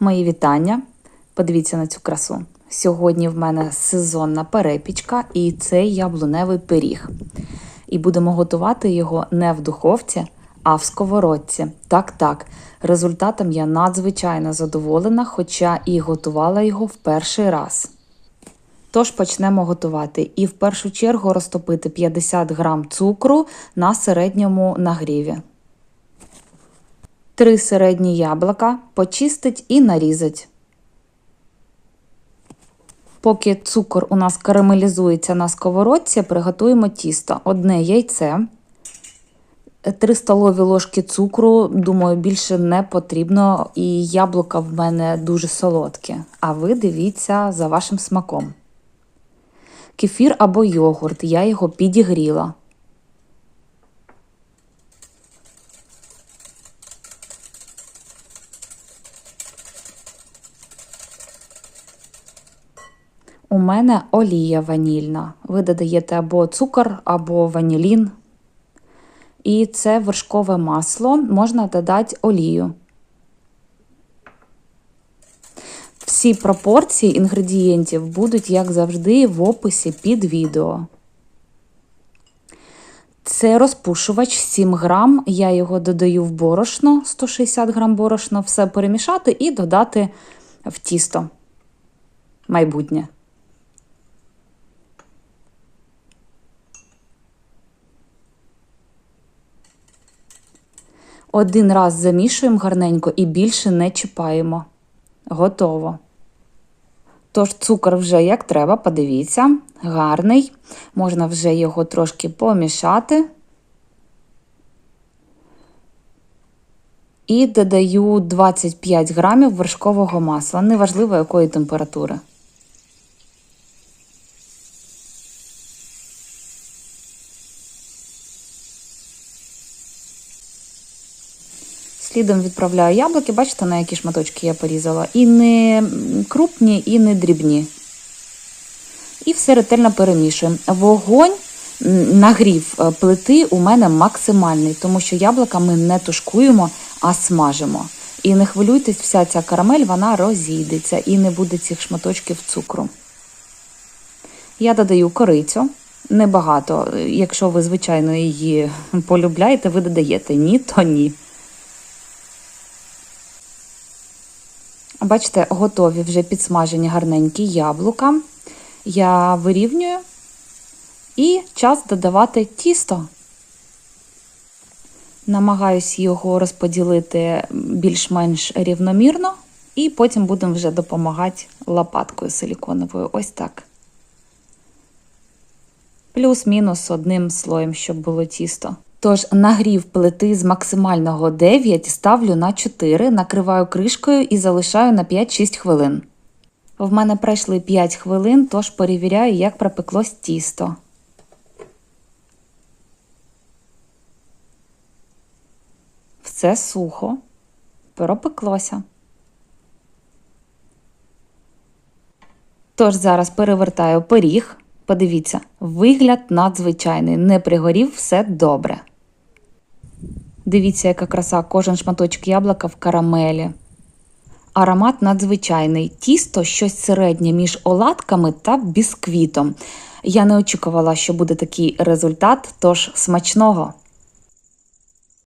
Мої вітання. Подивіться на цю красу. Сьогодні в мене сезонна перепічка і цей яблуневий пиріг. І будемо готувати його не в духовці, а в сковородці. Так, так. Результатом я надзвичайно задоволена, хоча і готувала його в перший раз. Тож почнемо готувати. І в першу чергу розтопити 50 грам цукру на середньому нагріві. Три середні яблука почистить і нарізать. Поки цукор у нас карамелізується на сковородці, приготуємо тісто. Одне яйце, 3 столові ложки цукру, думаю, більше не потрібно, і яблука в мене дуже солодкі. А ви дивіться за вашим смаком. Кефір або йогурт, я його підігріла. У мене олія ванільна. Ви додаєте або цукор, або ванілін. І це вершкове масло, можна додати олію. Всі пропорції інгредієнтів будуть, як завжди, в описі під відео. Це розпушувач 7 грам. Я його додаю в борошно, 160 грам борошно, все перемішати і додати в тісто майбутнє. Один раз замішуємо гарненько і більше не чіпаємо. Готово. Тож, цукор вже як треба, подивіться, гарний. Можна вже його трошки помішати. І додаю 25 грамів вершкового масла, неважливо якої температури. Слідом відправляю яблуки, бачите, на які шматочки я порізала. І не крупні, і не дрібні. І все ретельно перемішуємо. Вогонь, нагрів е, плити у мене максимальний, тому що яблука ми не тушкуємо, а смажимо. І не хвилюйтесь, вся ця карамель вона розійдеться і не буде цих шматочків цукру. Я додаю корицю. Небагато. Якщо ви, звичайно, її полюбляєте, ви додаєте ні, то ні. Бачите, готові вже підсмажені гарненькі яблука. Я вирівнюю і час додавати тісто. Намагаюсь його розподілити більш-менш рівномірно, і потім будемо вже допомагати лопаткою силіконовою. Ось так. Плюс-мінус одним слоєм, щоб було тісто. Тож нагрів плити з максимального 9 ставлю на 4, накриваю кришкою і залишаю на 5-6 хвилин. В мене пройшли 5 хвилин, тож перевіряю, як пропеклось тісто. Все сухо, пропеклося. Тож зараз перевертаю пиріг. Подивіться, вигляд надзвичайний, не пригорів все добре. Дивіться, яка краса, кожен шматочок яблука в карамелі. Аромат надзвичайний. Тісто щось середнє між оладками та бісквітом. Я не очікувала, що буде такий результат, тож смачного.